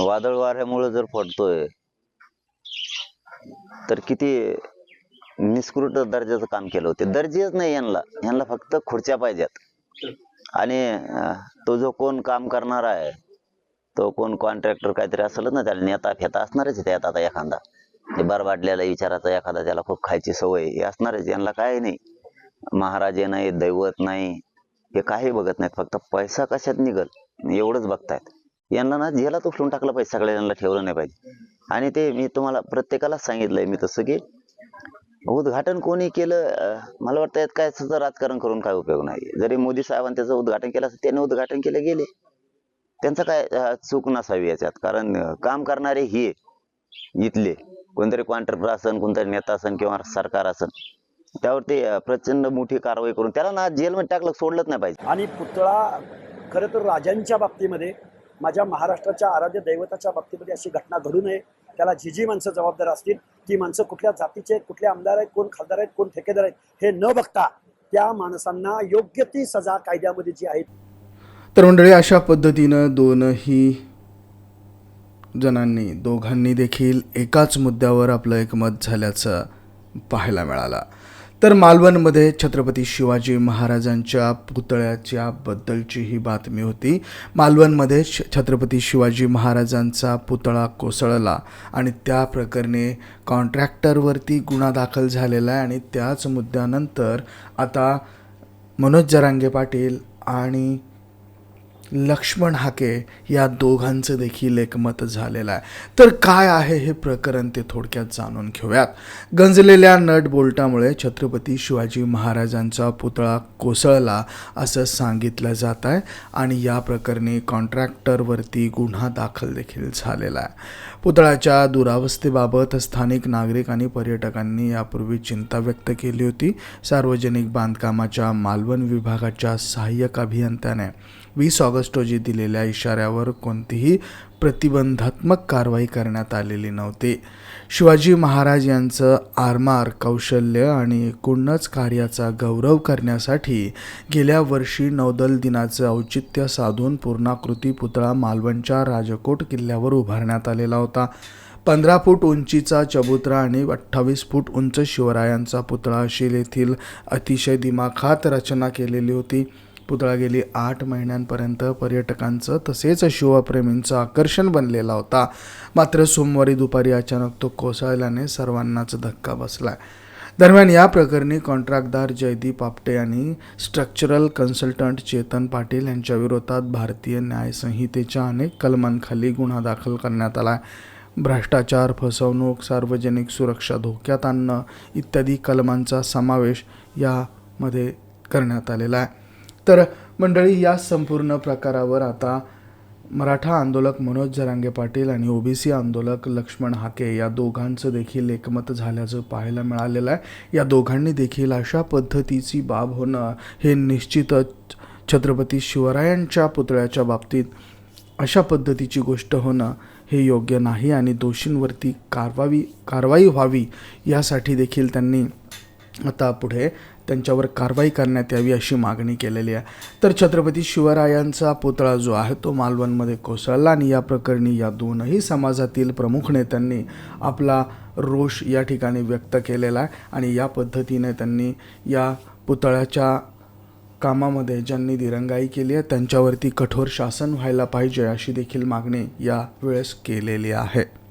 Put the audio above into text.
वादळ वाऱ्यामुळे जर पडतोय तर किती निष्कृत दर्जाचं काम केलं होते. दर्जेच नाही यांना. यांना फक्त खुर्च्या पाहिजेत. आणि तो जो कोण काम करणार आहे तो कोण कॉन्ट्रॅक्टर काहीतरी असेल ना त्याला नेता फेता असणारच त्यात आता एखादा. ते बरबाटल्याला विचाराचा एखादा त्याला खूप खायची सवय हे असणारच. यांना काय नाही. महाराजे नाही दैवत नाही हे काही बघत नाहीत. फक्त पैसा कशात निघल? एवढंच बघतायत. यांना ना जेलात उचलून टाकलं पाहिजे सगळ्या यांना ठेवलं नाही पाहिजे. आणि ते मी तुम्हाला प्रत्येकालाच सांगितलंय मी तसं की उद्घाटन कोणी केलं मला वाटतं यात काय राजकारण करून काय उपयोग नाही. जरी मोदी साहेबांनी त्याचं उद्घाटन केलं असं त्यांनी उद्घाटन केलं गेले. त्यांचं काय चूक नसावी याच्यात. कारण काम करणारे हे इथले कोणतरी कॉन्ट्रॅक्टर असन कोणतरी नेता असन किंवा सरकार असन त्यावरती प्रचंड मोठी कारवाई करून त्याला ना जेलमध्ये टाकलं सोडलंच नाही पाहिजे. आणि पुतळा खरं तर राजांच्या बाबतीमध्ये माझ्या महाराष्ट्राच्या आराध्य दैवताच्या बाबतीमध्ये अशी घटना घडू नये. त्याला जी जी माणसं जबाबदार असतील. ती माणसं कुठल्या जातीचे आहेत कुठले आमदार आहेत कोण खासदार आहेत कोण ठेकेदार आहेत हे न बघता त्या माणसांना योग्य ती सजा कायद्यामध्ये जी आहे. तर मंडळी अशा पद्धतीनं दोनही जणांनी दोघांनी देखील एकाच मुद्द्यावर आपलं एकमत झाल्याचं पाहायला मिळालं. तर मालवणमध्ये छत्रपती शिवाजी महाराजांच्या पुतळ्याच्या बद्दलची ही बातमी होती. मालवणमध्ये छत्रपती शिवाजी महाराजांचा पुतळा कोसळला आणि त्या प्रकरणी कॉन्ट्रॅक्टरवरती गुन्हा दाखल झालेला आहे आणि त्याच मुद्द्यानंतर आता मनोज जरांगे पाटील आणि लक्ष्मण हाके या दोघांचं देखील एकमत झालेलं आहे. तर काय आहे हे प्रकरण ते थोडक्यात जाणून घेऊयात. गंजलेल्या नट बोल्टामुळे छत्रपती शिवाजी महाराजांचा पुतळा कोसळला असं सांगितलं जात आहे आणि या प्रकरणी कॉन्ट्रॅक्टरवरती गुन्हा दाखल देखील झालेला आहे. पुतळ्याच्या दुरावस्थेबाबत स्थानिक नागरिक आणि पर्यटकांनी यापूर्वी चिंता व्यक्त केली होती. सार्वजनिक बांधकामाच्या मालवण विभागाच्या सहाय्यक अभियंत्याने वीस ऑगस्ट रोजी दिलेल्या इशाऱ्यावर कोणतीही प्रतिबंधात्मक कारवाई करण्यात आलेली नव्हती. शिवाजी महाराज यांचं आरमार कौशल्य आणि एकूणच कार्याचा गौरव करण्यासाठी गेल्या वर्षी नौदल दिनाचं औचित्य साधून पूर्णाकृती पुतळा मालवणच्या राजकोट किल्ल्यावर उभारण्यात आलेला होता. पंधरा फूट उंचीचा चबुतरा आणि अठ्ठावीस फूट उंच शिवरायांचा पुतळा अशी येथील अतिशय दिमाखात रचना केलेली होती. पुतळा गेली आठ महिन्यांपर्यंत पर्यटकांचं तसेच शिवप्रेमींचं आकर्षण बनलेला होता. मात्र सोमवारी दुपारी अचानक तो कोसळल्याने सर्वांनाच धक्का बसला दरम्यान या प्रकरणी कॉन्ट्रॅक्टदार जयदीप आपटे आणि स्ट्रक्चरल कन्सल्टंट चेतन पाटील यांच्या विरोधात भारतीय न्यायसंहितेच्या अनेक कलमांखाली गुन्हा दाखल करण्यात आला भ्रष्टाचार फसवणूक सार्वजनिक सुरक्षा धोक्यात आणणं इत्यादी कलमांचा समावेश यामध्ये करण्यात आलेला आहे. तर मंडळी या संपूर्ण प्रकारावर आता मराठा आंदोलक मनोज जरांगे पाटील आणि ओबीसी आंदोलक लक्ष्मण हाके या दोघांचं देखील एकमत झाल्याचं पाहायला मिळालेलं आहे. या दोघांनी देखील अशा पद्धतीची बाब होणं हे निश्चितच छत्रपती शिवरायांच्या पुतळ्याच्या बाबतीत अशा पद्धतीची गोष्ट होणं हे योग्य नाही आणि दोषींवरती कारवावी कारवाई व्हावी यासाठी देखील त्यांनी आता पुढे त्यांच्यावर कारवाई करण्यात यावी अशी मागणी केलेली आहे. तर छत्रपती शिवरायांचा पुतळा जो आहे तो मालवणमध्ये कोसळला आणि या प्रकरणी या दोनही समाजातील प्रमुख नेत्यांनी आपला रोष या ठिकाणी व्यक्त केलेला आहे आणि या पद्धतीने त्यांनी या पुतळ्याच्या कामामध्ये ज्यांनी दिरंगाई केली आहे त्यांच्यावरती कठोर शासन व्हायला पाहिजे अशी देखील मागणी या वेळेस केलेली आहे.